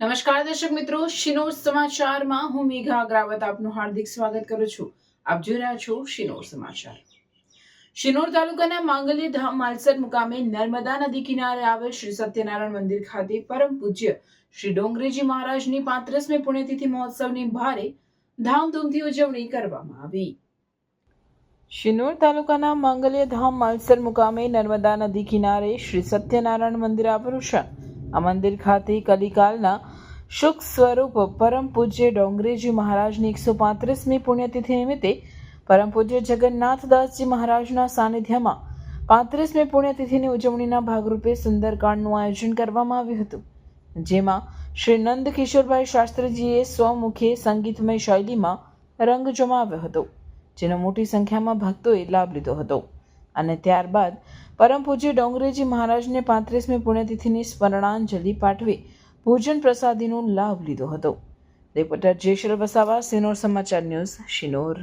નમસ્કાર દર્શક મિત્રો, શિનોર સમાચારમાં હું મેઘા અગ્રાવત આપનું હાર્દિક સ્વાગત કરું છું. આપ જોઈ રહ્યા છો શિનોર સમાચાર. શિનોર તાલુકાના માંગલ્ય ધામ માલસર મુકામે નર્મદા નદી કિનારે આવેલ શ્રી સત્યનારાયણ મંદિર ખાતે પરમ પૂજ્ય શ્રી ડોંગરેજી મહારાજની પાંત્રીસમી પુણ્યતિથિ મહોત્સવની ભારે ધામધૂમથી ઉજવણી કરવામાં આવી. શિનોર તાલુકાના માંગલ્ય ધામ માલસર મુકામે નર્મદા નદી કિનારે શ્રી સત્યનારાયણ મંદિર આવેલું છે આ મંદિર ખાતે કલિકાલના શુક સ્વરૂપ પરમ પૂજ્ય ડોંગરેજી મહારાજની એકસો પાંત્રીસમી પુણ્યતિથિ નિમિત્તે પરમ પૂજ્ય જગન્નાથદાસજી મહારાજના સાનિધ્યમાં પાંત્રીસમી પુણ્યતિથિની ઉજવણીના ભાગરૂપે સુંદરકાંડનું આયોજન કરવામાં આવ્યું હતું. જેમાં શ્રી નંદ કિશોરભાઈ શાસ્ત્રીજીએ સ્વમુખે સંગીતમય શૈલીમાં રંગ જમાવ્યો હતો, જેનો મોટી સંખ્યામાં ભક્તોએ લાભ લીધો હતો. અને ત્યારબાદ પરમ પૂજ્ય ડોંગરેજી મહારાજને પાંત્રીસમી પુણ્યતિથિની સ્મરણાંજલિ પાઠવી ભોજન પ્રસાદીનો લાભ લીધો હતો. રિપોર્ટર જેશર વસાવા સિનોર સમાચાર ન્યૂઝ શિનોર.